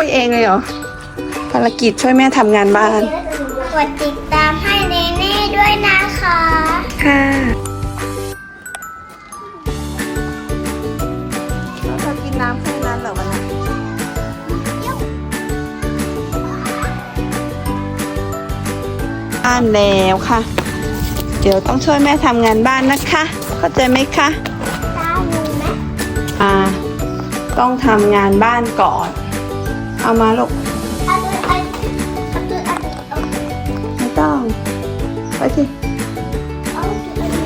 ไปเองเลยเหรอ ภารกิจช่วยแม่ทำงานบ้าน กดติดตามให้เนเน่ด้วยนะคะ ค่ะเรากินน้ำแค่นั้นเหรอวันนี้บ้านแล้วค่ะ เดี๋ยวต้องช่วยแม่ทำงานบ้านนะคะ เข้าใจไหมคะ ตาดูไหม อ่า ต้องทำงานบ้านก่อน เอามาลูกไม่ต้อง ไปสิเอาอันนี้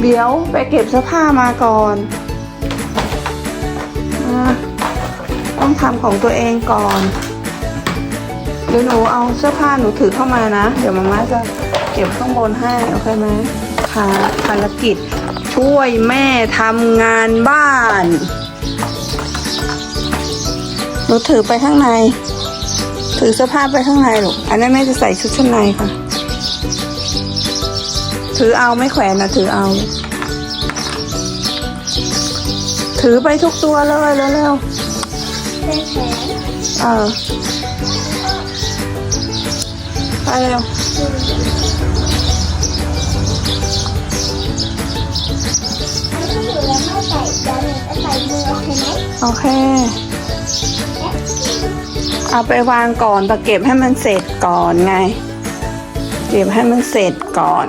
เดี๋ยวไปเก็บเสื้อผ้ามาก่อนอต้องทำของตัวเองก่อน เดี๋ยวหนูเอาเสื้อผ้าหนูถือเข้ามานะ เดี๋ยวมาม่าจะเก็บข้างบนให้โอเคไหมภารกิจช่วยแม่ทำงานบ้าน หนูถือไปข้างใน ถือเสื้อผ้าไปข้างในลูกอันนั้นแม่จะใส่ชุดชั้นในค่ะ ถือเอาไม่แขวนนะถือเอา ถือไปทุกตัวเลยเร็วเป็นแผลๆเออไปเร็ว โอเค เอาไปวางก่อนแต่เก็บให้มันเสร็จก่อนไง เก็บให้มันเสร็จก่อน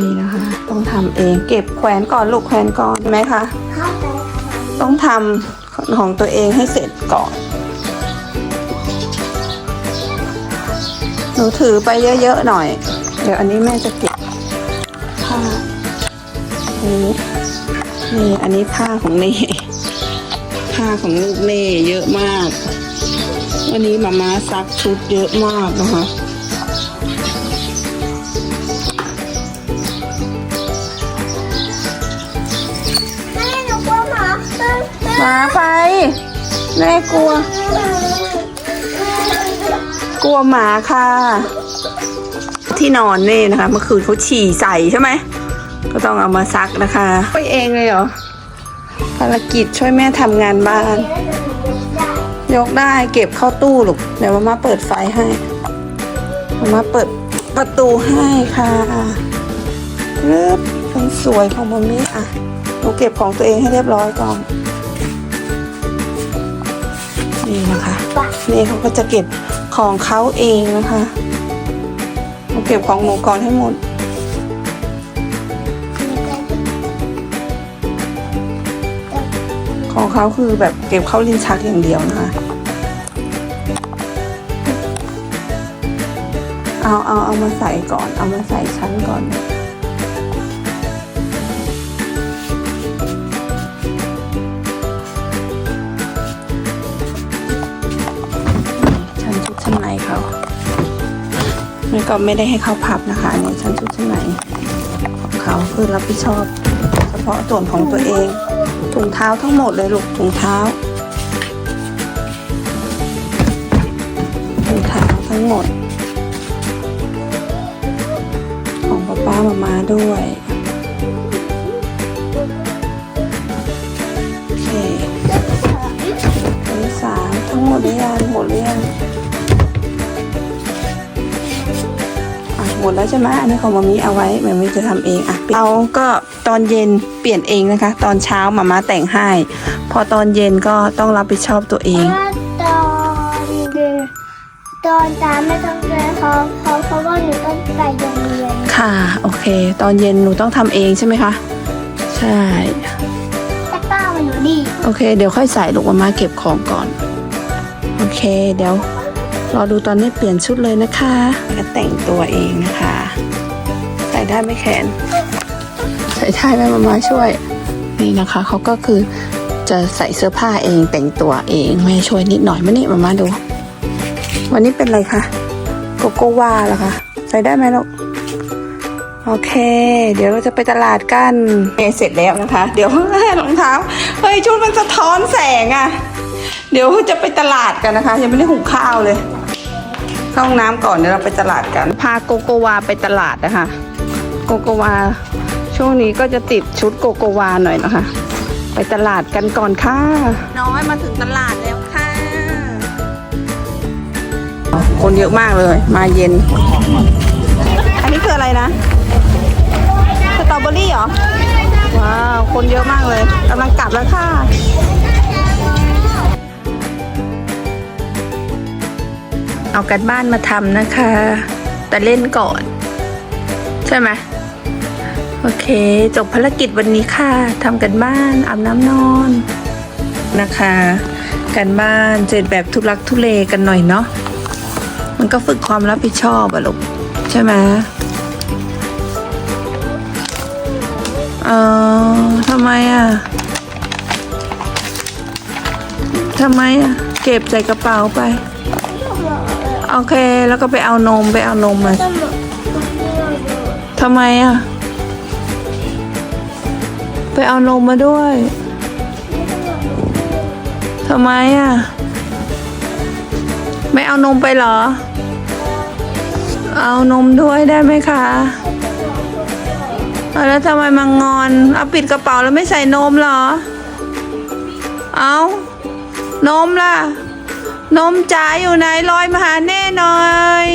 นี่นะคะ ต้องทำเองเก็บแขวนก่อนลูกแขวนก่อนไหมคะเข้าไปค่ะต้องทำของตัวเองให้เสร็จก่อน หนูถือไปเยอะๆหน่อย เดี๋ยวอันนี้แม่จะเก็บผ้า นี่นี่อันนี้ผ้าของเน่ผ้าของลูกเน่เยอะมาก วันนี้มาม่าซักชุดเยอะมากนะคะแม่หนูกลัวหมาหมาไปแม่กลัว กลัวหมาค่ะ ที่นอนนี่นะคะ เมื่อคืนเขาฉี่ใส่ใช่ไหม ก็ต้องเอามาซักนะคะไปเองเลยเหรอภารกิจช่วยแม่ทำงานบ้าน ยกได้เก็บเข้าตู้ลูกเดี๋ยวมามาเปิดไฟให้มามาเปิดประตูให้ค่ะรึบเป็นสวยของมัมมี่อะหนูเก็บของตัวเองให้เรียบร้อยก่อนนี่นะคะนี่เขาก็จะเก็บของเขาเองนะคะหนูเก็บของหนูก่อนให้หมด ของเขาคือแบบเก็บเข้าลิ้นชักอย่างเดียวนะคะ เอาเอาเอามาใส่ก่อน เอามาใส่ชั้นก่อนชั้นชุดชั้นในเขานี่ก็ไม่ได้ให้เขาพับนะคะเนี่ยชั้นชุดชั้นในของเขาคือรับผิดชอบ เฉพาะส่วนของตัวเอง ถุงเท้าทั้งหมดเลยลูกถุงเท้า ถุงเท้าทั้งหมด ของป้าป้ามามาด้วยโอเคอันสามทั้งหมดหรือยังหมดหรือยัง หมดแล้วใช่ไหมอันนี้ของมามีเอาไว้มามีจะทำเองอะเอาก็ตอนเย็นเปลี่ยนเองนะคะ ตอนเช้ามามาแต่งให้ พอตอนเย็นก็ต้องรับผิดชอบตัวเองว่าตอนเดือนตอนตามไม่ต้องเรียนเขาเขาเพราะว่าหนูต้องไปโรงเรียนค่ะ โอเค ตอนเย็นหนูต้องทำเองใช่ไหมคะใช่แต่ป้ามันหนูดีโอเค เดี๋ยวค่อยใส่ลูกมามาเก็บของก่อน โอเคเดี๋ยว รอดูตอนนี้เปลี่ยนชุดเลยนะคะก็แต่งตัวเองนะคะ ใส่ได้ไหมแขน ใส่ได้ไหมมามาช่วย นี่นะคะเขาก็คือจะใส่เสื้อผ้าเองแต่งตัวเองแม่ช่วยนิดหน่อยมานี่มามาดู วันนี้เป็นอะไรคะโกโกวาเหรอคะใส่ได้ไหมลูกโอเค เดี๋ยวเราจะไปตลาดกันเเสร็จแล้วนะคะ เดี๋ยวรองเท้าเฮ้ยชุดมันสะท้อนแสงอะ่ะ เดี๋ยวจะไปตลาดกันนะคะ ยังไม่ได้หุงข้าวเลย เข้าห้องน้ำก่อนเดี๋ยวเราไปตลาดกัน พาโกโกวาไปตลาดนะคะโกโกวาช่วงนี้ก็จะติดชุดโกโกวาหน่อยนะคะ ไปตลาดกันก่อนค่ะ น้อยมาถึงตลาดแล้วค่ะ คนเยอะมากเลย มาเย็น อันนี้คืออะไรนะสตรอเบอรี่เหรอ ว้าว คนเยอะมากเลยกำลังกลับแล้วค่ะ เอากันบ้านมาทำนะคะ แต่เล่นก่อน ใช่ไหมโอเค จบภารกิจวันนี้ค่ะทำกันบ้านอาบน้ำนอนนะคะ กันบ้านเสร็จแบบทุลักทุเลกันหน่อยเนาะมันก็ฝึกความรับผิดชอบอะลูกใช่ไหมเออทำไมอะทำไมอะเก็บใส่กระเป๋าไป โอเค แล้วก็ไปเอานมไปเอานมมาทำไมอะ ไปเอานมมาด้วยทำไมอะ ไม่เอานมไปเหรอ เอานมด้วยได้ไหมคะแล้วทำไมมางอน เอาปิดกระเป๋าแล้วไม่ใส่นมเหรอ เอานมล่ะ นมจ๋าอยู่ไหนลอยมาหาแน่หน่อย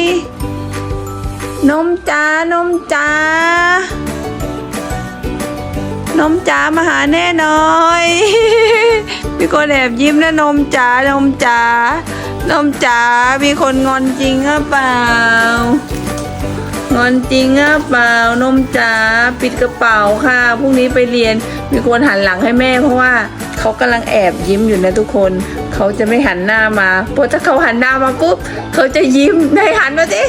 นมจ๋านมจ๋านมจ๋ามาหาแน่หน่อยมีคนแอบยิ้มนะนมจ๋านมจ๋านมจ๋ามีคนงอนจริงหรือเปล่า งอนจริงหรือเปล่านมจ๋าปิดกระเป๋าค่ะพรุ่งนี้ไปเรียนมีคนหันหลังให้แม่ เพราะว่าเขากำลังแอบยิ้มอยู่นะทุกคนเขาจะไม่หันหน้ามาเพราะถ้าเขาหันหน้ามาปุ๊บเขาจะยิ้มได้หันมาสิ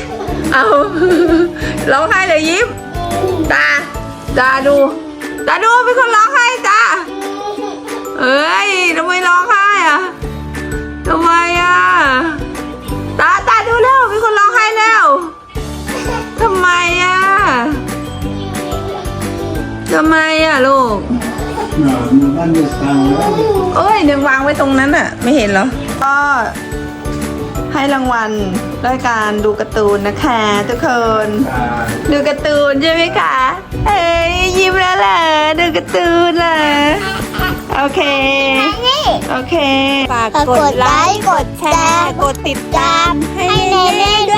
เอาร้องไห้เลยยิ้มตาตาดูตาดูเป็นคนร้องไห้ตาเอ้ยทำไมร้องไห้อะทำไม ลูก No, no van a estar. เอ้ยเดี๋ยววางไว้ตรงนั้นอะไม่เห็นเหรอ ก็ให้รางวัลด้วยการดูการ์ตูนนะคะ ทุกคน ดูการ์ตูนใช่ไหมคะเอ้ยยิ้มแล้วแหละดูการ์ตูนเหรอโอเคนี่โอเคฝากฝากกดไลค์ กดแชร์ กดติดตามให้เนเน่ด้วย